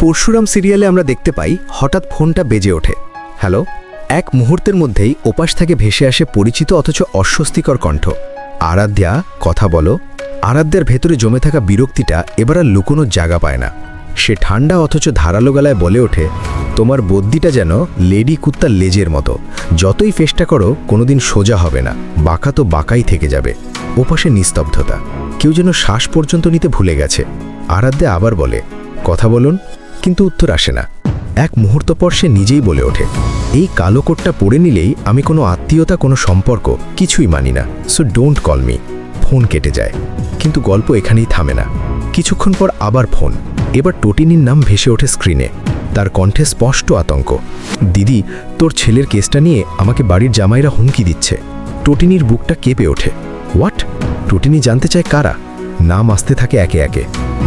পরশুরাম সিরিয়ালে আমরা দেখতে পাই, হঠাৎ ফোনটা বেজে ওঠে। হ্যালো? এক মুহূর্তের মধ্যেই ওপাশ থেকে ভেসে আসে পরিচিত অথচ অস্বস্তিকর কণ্ঠ। আরাধ্যা, কথা বলো। আরাধ্যার ভেতরে জমে থাকা বিরক্তিটা এবার আর লুকোনোর জায়গা পায় না। সে ঠান্ডা অথচ ধারালো গলায় বলে ওঠে, তোমার বদ্যিটা যেন লেডি কুত্তার লেজের মতো। যতই চেষ্টা করো, কোনোদিন সোজা হবে না। বাঁকা তো বাঁকাই থেকে যাবে। ওপাশে নিস্তব্ধতা। কেউ যেন শ্বাস পর্যন্ত নিতে ভুলে গেছে। আরাধ্যা আবার বলে, কথা বলুন। কিন্তু উত্তর আসে না। এক মুহূর্ত পর সে নিজেই বলে ওঠে, এই কালো কোটটা পড়ে নিলেই আমি কোনো আত্মীয়তা, কোনো সম্পর্ক কিছুই মানি না so don't call me phone কেটে যায়, কিন্তু গল্প এখানেই থামে না। কিছুক্ষণ পর আবার ফোন, এবার টটিনির নাম ভেসে ওঠে স্ক্রিনে। তার কণ্ঠে স্পষ্ট আতঙ্ক, দিদি, তোর ছেলের কেসটা নিয়ে আমাকে বাড়ির জামাইরা হুমকি দিচ্ছে। টোটিনির বুকটা কেঁপে ওঠে হোয়াট টোটিনি জানতে চায় কারা? নাম আসতে থাকে একে একে,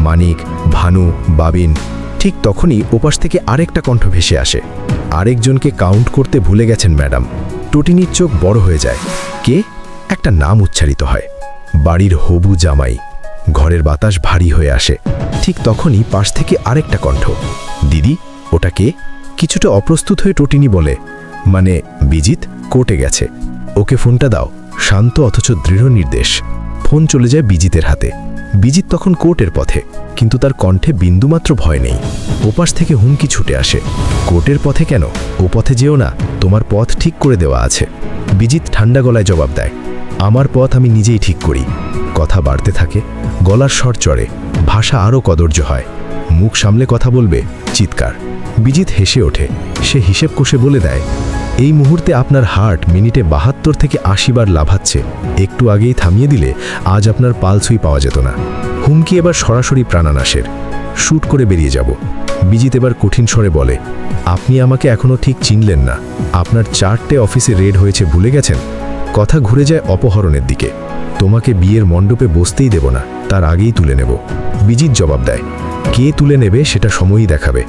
মানিক, ভানু, বাবিন ঠিক তখনই ওপাশ থেকে আরেকটা কণ্ঠ ভেসে আসে। আরেকজনকে কাউন্ট করতে ভুলে গেছেন ম্যাডাম। টটিনির চোখ বড় হয়ে যায়। কে? একটা নাম উচ্চারিত হয়। বাড়ির হবু জামাই। ঘরের বাতাস ভারী হয়ে আসে। ঠিক তখনই পাশ থেকে আরেকটা কণ্ঠ। দিদি, ওটা কে? কিছুটা অপ্রস্তুত হয়ে টটিনি বলে মানে বিজিত, কোর্টে গেছে। ওকে ফোনটা দাও। শান্ত অথচ দৃঢ় নির্দেশ। ফোন চলে যায় বিজিতের হাতে। বিজিত তখন কোর্টের পথে, কিন্তু তার কণ্ঠে বিন্দুমাত্র ভয় নেই। ওপাশ থেকে হুমকি ছুটে আসে। কোর্টের পথে কেন? ও পথে যেও না, তোমার পথ ঠিক করে দেওয়া আছে। বিজিত ঠান্ডা গলায় জবাব দেয়, আমার পথ আমি নিজেই ঠিক করি। কথা বাড়তে থাকে, গলার স্বর চড়ে, ভাষা আরও কদর্য হয়। মুখ সামলে কথা বলবে, চিৎকার। বিজিত হেসে ওঠে, সে হিসেব কষে বলে দেয় এই মুহূর্তে আপনার হার্ট মিনিটে বাহাত্তর থেকে আশি বার লাভাচ্ছে একটু আগেই থামিয়ে দিলে আজ আপনার পালসুই পাওয়া যেত না। হুমকি এবার সরাসরি প্রাণানাশের। শ্যুট করে বেরিয়ে যাব। বিজিত এবার কঠিন স্বরে বলে, আপনি আমাকে এখনও ঠিক চিনলেন না। আপনার চারটে অফিসে রেড হয়েছে, ভুলে গেছেন? কথা ঘুরে যায় অপহরণের দিকে। তোমাকে বিয়ের মণ্ডপে বসতেই দেব না, তার আগেই তুলে নেব। বিজিত জবাব দেয়, কে তুলে নেবে সেটা সময়ই দেখাবে।